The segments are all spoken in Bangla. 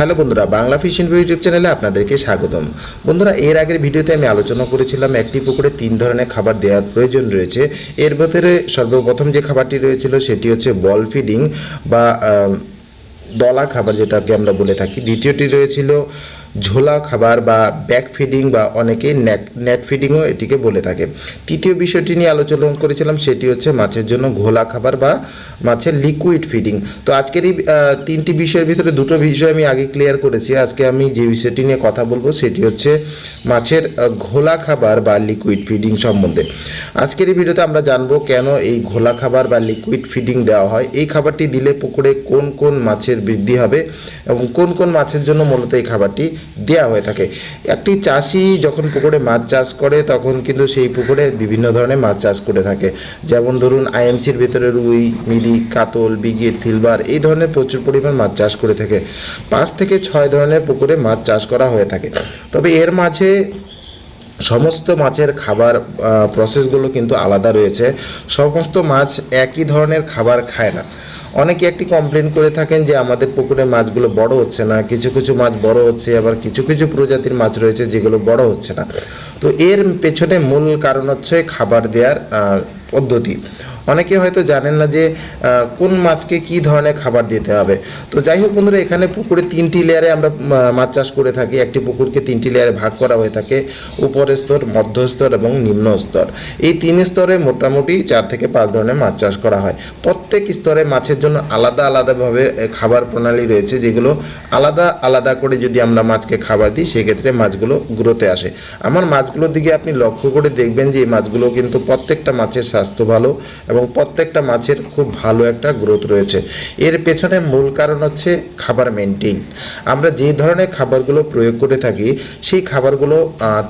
হ্যালো বন্ধুরা, বাংলা ফিশ ইউটিউব চ্যানেলে আপনাদেরকে স্বাগতম। বন্ধুরা, এর আগের ভিডিওতে আমি আলোচনা করেছিলাম একটি পুকুরে তিন ধরনের খাবার দেওয়ার প্রয়োজন রয়েছে। এর ভেতরে সর্বপ্রথম যে খাবারটি রয়েছিল সেটি হচ্ছে বল ফিডিং বা দলা খাবার যেটাকে আমরা বলে থাকি। দ্বিতীয়টি রয়েছিল ঝোলা খাবার বা ব্যাক ফিডিং বা অনেকে নেট নেট ফিডিংও এটিকে বলে থাকে। তৃতীয় বিষয়টি নিয়ে আলোচনা করেছিলাম সেটি হচ্ছে মাছের জন্য ঘোলা খাবার বা মাছের লিকুইড ফিডিং তো আজকের এই তিনটি বিষয়ের ভিতরে দুটো বিষয় আমি আগে ক্লিয়ার করেছি। আজকে আমি যে বিষয়টি নিয়ে কথা বলব সেটি হচ্ছে মাছের ঘোলা খাবার বা লিকুইড ফিডিং সম্বন্ধে। আজকের এই ভিডিওতে আমরা জানব কেন এই ঘোলা খাবার বা লিকুইড ফিডিং দেওয়া হয়। এই খাবারটি দিলে পুকুরে কোন কোন মাছের বৃদ্ধি হবে এবং কোন কোন মাছের জন্য মূলত এই খাবারটি দেওয়া হয়ে থাকে। একটি চাষি যখন পুকুরে মাছ চাষ করে, তখন কিন্তু সেই পুকুরে বিভিন্ন ধরনের মাছ চাষ করে থাকে। যেমন ধরুন, আইএমসির ভিতরে রুই, মিলি, কাতল বিগিট সিলভার এই ধরনের প্রচুর পরিমাণ মাছ চাষ করে থাকে। পাঁচ থেকে ছয় ধরনের পুকুরে মাছ চাষ করা হয়ে থাকে। তবে এর মাঝে সমস্ত মাছের খাবার প্রসেসগুলো কিন্তু আলাদা রয়েছে। সমস্ত মাছ একই ধরনের খাবার খায় না। অনেকে একটি কমপ্লেন করে থাকেন যে আমাদের পুকুরে মাছগুলো বড় হচ্ছে না, কিছু কিছু মাছ বড় হচ্ছে, আবার কিছু কিছু প্রজাতির মাছ রয়েছে যেগুলো বড় হচ্ছে না। তো এর পেছনে মূল কারণ হচ্ছে খাবার দেওয়ার পদ্ধতি। অনেকে হয়তো জানেন না যে কোন মাছকে কি ধরনের খাবার দিতে হবে। তো যাই হোক বন্ধুরা, এখানে পুকুরে তিনটি লেয়ারে আমরা মাছ চাষ করে থাকি। একটি পুকুরকে তিনটি লেয়ারে ভাগ করা হয়ে থাকে, উপরের স্তর মধ্যস্তর এবং নিম্ন স্তর। এই তিন স্তরে মোটামুটি চার থেকে পাঁচ ধরনের মাছ চাষ করা হয়। প্রত্যেক স্তরে মাছের জন্য আলাদা আলাদাভাবে খাবার প্রণালী রয়েছে, যেগুলো আলাদা আলাদা করে যদি আমরা মাছকে খাবার দিই, সেক্ষেত্রে মাছগুলো গ্রোতে আসে। আমার মাছগুলোর দিকে আপনি লক্ষ্য করে দেখবেন যে, এই মাছগুলো কিন্তু প্রত্যেকটা মাছের স্বাস্থ্য ভালো এবং প্রত্যেকটা মাছের খুব ভালো একটা গ্রোথ রয়েছে। এর পেছনে মূল কারণ হচ্ছে খাবার মেনটেন আমরা যে ধরনের খাবারগুলো প্রয়োগ করে থাকি, সেই খাবারগুলো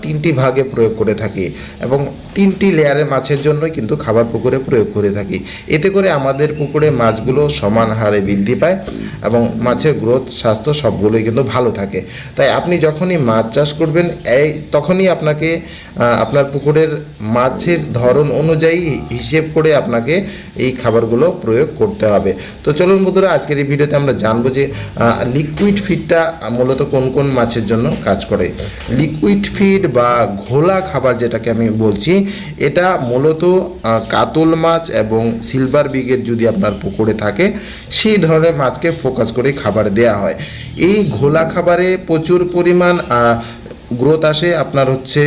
তিনটি ভাগে প্রয়োগ করে থাকি এবং তিনটি লেয়ারের মাছের জন্যই কিন্তু খাবার পুকুরে প্রয়োগ করে থাকি। এতে করে আমাদের পুকুরে মাছগুলো সমান হারে বৃদ্ধি পায় এবং মাছের গ্রোথ স্বাস্থ্য সবগুলোই কিন্তু ভালো থাকে। তাই আপনি যখনই মাছ চাষ করবেন, এই তখনই আপনাকে আপনার পুকুরের মাছের ধরন অনুযায়ী হিসেব করে আপনাকে এই খাবারগুলো প্রয়োগ করতে হবে। তো চলুন বন্ধুরা, আজকের এই ভিডিওতে আমরা জানব যে লিকুইড ফিডটা মূলত কোন কোন মাছের জন্য কাজ করে। লিকুইড ফিড বা ঘোলা খাবার যেটাকে আমি বলছি, এটা মূলত কাতল মাছ এবং সিলভার বিগেট যদি আপনার পুকুরে থাকে, সেই ধরনের মাছকে ফোকাস করে খাবার দেয়া হয়। এই ঘোলা খাবারে প্রচুর পরিমাণ গ্রোথ আসে। আপনার হচ্ছে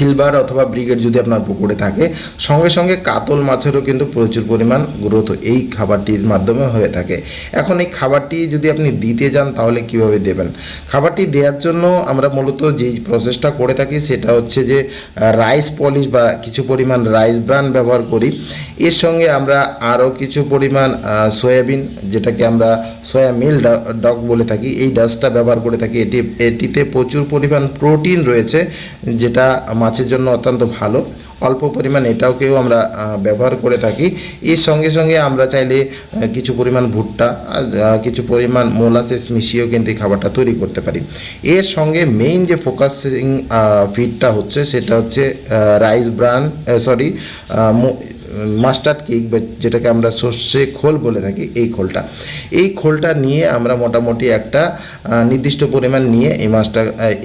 সিলভার অথবা ব্রিগেড যদি আপনার পুকুরে থাকে, সঙ্গে সঙ্গে কাতল মাছেরও কিন্তু প্রচুর পরিমাণ গ্রোথ এই খাবারটির মাধ্যমে হয়ে থাকে। এখন এই খাবারটি যদি আপনি দিতে যান, তাহলে কীভাবে দেবেন? খাবারটি দেওয়ার জন্য আমরা মূলত যেই প্রসেসটা করে থাকি, সেটা হচ্ছে যে রাইস পলিশ বা কিছু পরিমাণ রাইস ব্রান ব্যবহার করি। এর সঙ্গে আমরা আরও কিছু পরিমাণ সয়াবিন, যেটাকে আমরা সয়া মিল ডক বলে থাকি, এই ডাস্টটা ব্যবহার করে থাকি। এটি, এটিতে প্রচুর পরিমাণ প্রোটিন রয়েছে, যেটা মাছের জন্য অত্যন্ত ভালো। অল্প পরিমাণ এটাওকেও আমরা ব্যবহার করে থাকি। এর সঙ্গে সঙ্গে আমরা চাইলে কিছু পরিমাণ ভুট্টা কিছু পরিমাণ মোলাসেস মিশিয়েও কিন্তু এই খাবারটা তৈরি করতে পারি। এর সঙ্গে মেইন যে ফোকাসিং ফিডটা হচ্ছে, সেটা হচ্ছে rice bran sorry mustard cake বা যেটাকে আমরা সর্ষে খোল বলে থাকি, এই খোলটা। এই খোলটা নিয়ে আমরা মোটামুটি একটা নির্দিষ্ট পরিমাণ নিয়ে এই মাছটা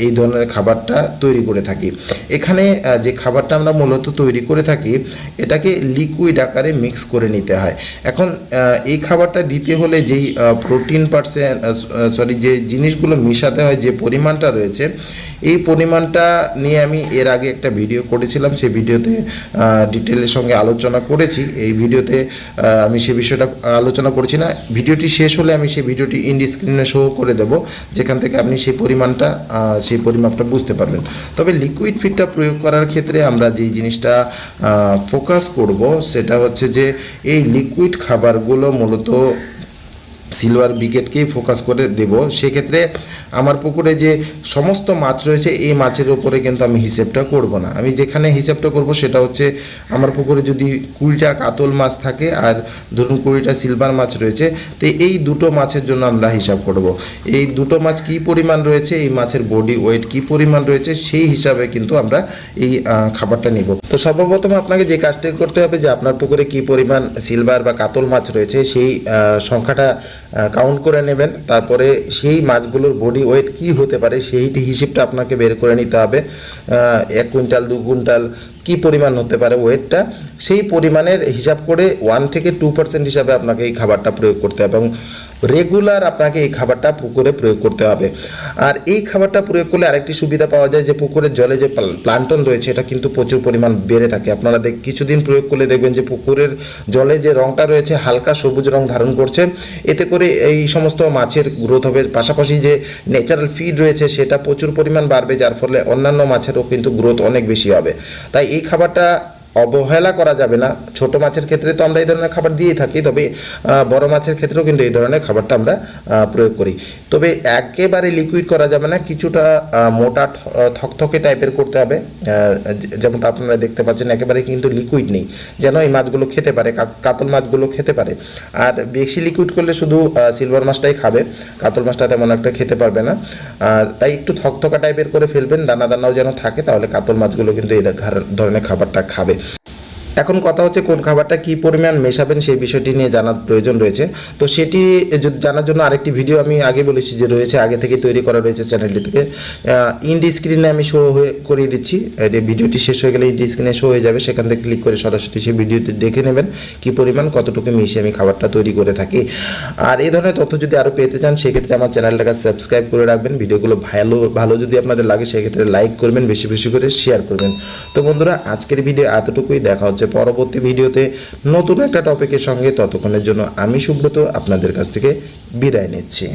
এই ধরনের খাবারটা তৈরি করে থাকি। এখানে যে খাবারটা আমরা মূলত তৈরি করে থাকি, এটাকে লিকুইড আকারে মিক্স করে নিতে হয়। এখন এই খাবারটা দিতে হলে যেই প্রোটিন পার্সেন্ট সরি, যে জিনিসগুলো মিশাতে হয়, যে পরিমাণটা রয়েছে এই পরিমাণটা নিয়ে আমি এর আগে একটা ভিডিও করেছিলাম, সেই ভিডিওতে ডিটেলের সঙ্গে আলোচনা করেছি। এই ভিডিওতে আমি সে বিষয়টা আলোচনা করেছি না। ভিডিওটি শেষ হলে আমি সেই ভিডিওটি ইন্ড স্ক্রিনে শো করে দেব। যেখান থেকে আপনি সেই পরিমাণটা সেই পরিমাপটা বুঝতে পারবেন। তবে লিকুইড ফিডটা প্রয়োগ করার ক্ষেত্রে আমরা যেই জিনিসটা ফোকাস করব, সেটা হচ্ছে যে এই লিকুইড খাবারগুলো মূলত সিলভার ব্রিগেডকেই ফোকাস করে দেব। সেক্ষেত্রে আমার পুকুরে যে সমস্ত মাছ রয়েছে, এই মাছের উপরে কিন্তু আমি হিসেবটা করব না। আমি যেখানে হিসেবটা করব সেটা হচ্ছে আমার পুকুরে যদি কুড়িটা কাতল মাছ থাকে আর ধরুন কুড়িটা সিলভার মাছ রয়েছে, তো এই দুটো মাছের জন্য আমরা হিসাব করব। এই দুটো মাছ কী পরিমাণ রয়েছে, এই মাছের বডি ওয়েট কী পরিমাণ রয়েছে, সেই হিসাবে কিন্তু আমরা এই খাবারটা নিব। তো সর্বপ্রথম আপনাকে যে কাজটা করতে হবে যে আপনার পুকুরে কী পরিমাণ সিলভার বা কাতল মাছ রয়েছে, সেই সংখ্যাটা কাউন্ট করে নেবেন। তারপরে সেই মাছগুলোর বডি ওয়েট কি হতে পারে সেইটি হিসেবটা আপনাকে বের করে নিতে হবে। এক কুইন্টাল, দু কুইন্টাল কি পরিমাণ হতে পারে ওয়েটটা সেই পরিমাণের হিসাব করে ওয়ান থেকে টু পার্সেন্ট হিসাবে আপনাকে এই খাবারটা প্রয়োগ করতে হবে। এবং রেগুলার আপনাকে এই খাবারটা পুকুরে প্রয়োগ করতে হবে। আর এই খাবারটা প্রয়োগ করলে আরেকটি সুবিধা পাওয়া যায় যে, পুকুরের জলে যে প্লান্টন রয়েছে, এটা কিন্তু প্রচুর পরিমাণ বেড়ে থাকে। আপনারা দেখ কিছুদিন প্রয়োগ করলে দেখবেন যে, পুকুরের জলে যে রঙটা রয়েছে, হালকা সবুজ রং ধারণ করছে। এতে করে এই সমস্ত মাছের গ্রোথ হবে। পাশাপাশি যে ন্যাচারাল ফিড রয়েছে, সেটা প্রচুর পরিমাণ বাড়বে, যার ফলে অন্যান্য মাছেরও কিন্তু গ্রোথ অনেক বেশি হবে। তাই এই খাবারটা অবহেলা করা যাবে না। ছোট মাছের ক্ষেত্রে তো আমরা এই ধরনের খাবার দিয়েই থাকি, তবে বড় মাছের ক্ষেত্রেও কিন্তু এই ধরনের খাবারটা আমরা প্রয়োগ করি। তবে একেবারে লিকুইড করা যাবে না, কিছুটা মোটা থকথকে টাইপের করতে হবে। যেমনটা আপনারা দেখতে পাচ্ছেন, একেবারে কিন্তু লিকুইড নেই, যেন এই মাছগুলো খেতে পারে কাতল মাছগুলো খেতে পারে। আর বেশি লিকুইড করলে শুধু সিলভার মাছটাই খাবে, কাতল মাছটা তেমন একটা খেতে পারবে না। তাই একটু থকথকা টাইপের করে ফেলবেন, দানা দানাও যেন থাকে, তাহলে কাতল মাছগুলো কিন্তু এই ধরনের খাবারটা খাবে। এখন কথা হচ্ছে কোন খাবারটা কি পরিমাণ মেশাবেন সেই বিষয়টি নিয়ে জানার প্রয়োজন রয়েছে। তো সেটি জানার জন্য আরেকটি ভিডিও আমি আগে বলেছি যে রয়েছে, আগে থেকে তৈরি করা রয়েছে চ্যানেলটি থেকে। ইন্ডি স্ক্রিনে আমি শো হয়ে করিয়ে দিচ্ছি। ভিডিওটি শেষ হয়ে গেলে ইন্ডি স্ক্রিনে শো হয়ে যাবে, সেখান থেকে ক্লিক করে সরাসরি সেই ভিডিওটি দেখে নেবেন, কি পরিমাণ, কতটুকু মিশিয়ে আমি খাবারটা তৈরি করে থাকি। আর এই ধরনের তথ্য যদি আরও পেতে চান, সেক্ষেত্রে আমার চ্যানেলটাকে সাবস্ক্রাইব করে রাখবেন। ভিডিওগুলো ভালো ভালো যদি আপনাদের লাগে, সেক্ষেত্রে লাইক করবেন, বেশি বেশি করে শেয়ার করবেন। তো বন্ধুরা, আজকের ভিডিও এতটুকুই। দেখা হচ্ছে পরবর্তী ভিডিওতে নতুন একটা টপিকের সঙ্গে। ততক্ষণের জন্য আমি সুব্রত, আপনাদের কাছ থেকে বিদায় নিচ্ছি।